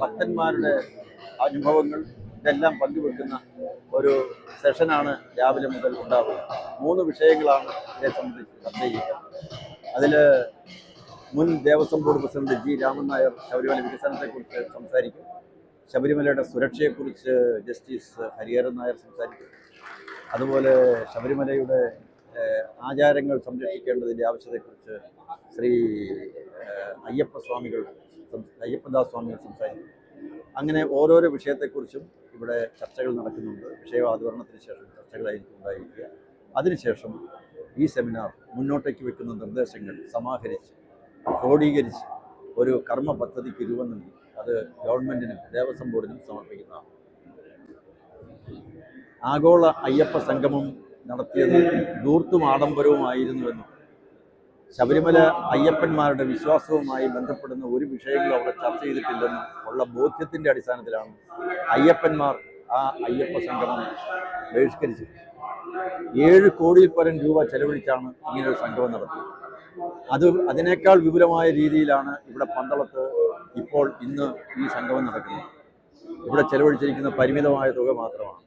ഭക്തന്മാരുടെ അനുഭവങ്ങൾ ഇതെല്ലാം പങ്കുവെക്കുന്ന ഒരു സെഷനാണ് രാവിലെ മുതൽ ഉണ്ടാവുക. മൂന്ന് വിഷയങ്ങളാണ് ഇതേ സംബന്ധിച്ച് ചർച്ച ചെയ്യുക. അതിൽ മുൻ Devaswom board president G Raman Nair Sabarimala വികസനത്തെക്കുറിച്ച് സംസാരിക്കും. ശബരിമലയുടെ സുരക്ഷയെക്കുറിച്ച് ജസ്റ്റിസ് ഹരിഹരൻ നായർ സംസാരിക്കും. അതുപോലെ ശബരിമലയുടെ ആചാരങ്ങൾ സംരക്ഷിക്കേണ്ടതിന്റെ ആവശ്യത്തെക്കുറിച്ച് ശ്രീ അയ്യപ്പസ്വാമികൾ അയ്യപ്പദാസ് സംസാരിക്കും. അങ്ങനെ ഓരോരോ വിഷയത്തെക്കുറിച്ചും ഇവിടെ ചർച്ചകൾ നടക്കുന്നുണ്ട്. വിഷയാവതരണത്തിന് ശേഷം ചർച്ചകളായിരിക്കും ഉണ്ടായിരിക്കുക. അതിനുശേഷം ഈ സെമിനാർ മുന്നോട്ടേക്ക് വെക്കുന്ന നിർദ്ദേശങ്ങൾ സമാഹരിച്ച് ക്രോഡീകരിച്ച് ഒരു കർമ്മ പദ്ധതിക്ക് രൂപം നൽകി. അത് ഗവൺമെന്റിനും ദേവസ്വം ബോർഡിനും സമർപ്പിക്കുന്നതാണ് ആഗോള അയ്യപ്പ സംഗമം നടത്തിയത് ദൂർത്തും ആഡംബരവുമായിരുന്നുവെന്നും ശബരിമല അയ്യപ്പന്മാരുടെ വിശ്വാസവുമായി ബന്ധപ്പെടുന്ന ഒരു വിഷയങ്ങളും അവിടെ ചർച്ച ചെയ്തിട്ടില്ലെന്നും ഉള്ള ബോധ്യത്തിന്റെ അടിസ്ഥാനത്തിലാണ് അയ്യപ്പന്മാർ ആ അയ്യപ്പ സംഗമം ബഹിഷ്കരിച്ചത്. ഏഴ് കോടിയിൽ പരം രൂപ ചെലവഴിച്ചാണ് ഇങ്ങനൊരു സംഗമം നടത്തിയത്. അത് അതിനേക്കാൾ വിപുലമായ രീതിയിലാണ് ഇവിടെ പന്തളത്ത് ഇപ്പോൾ ഇന്ന് ഈ സംഗമം നടക്കുന്നത്. ഇവിടെ ചെലവഴിച്ചിരിക്കുന്ന പരിമിതമായ തുക മാത്രമാണ്.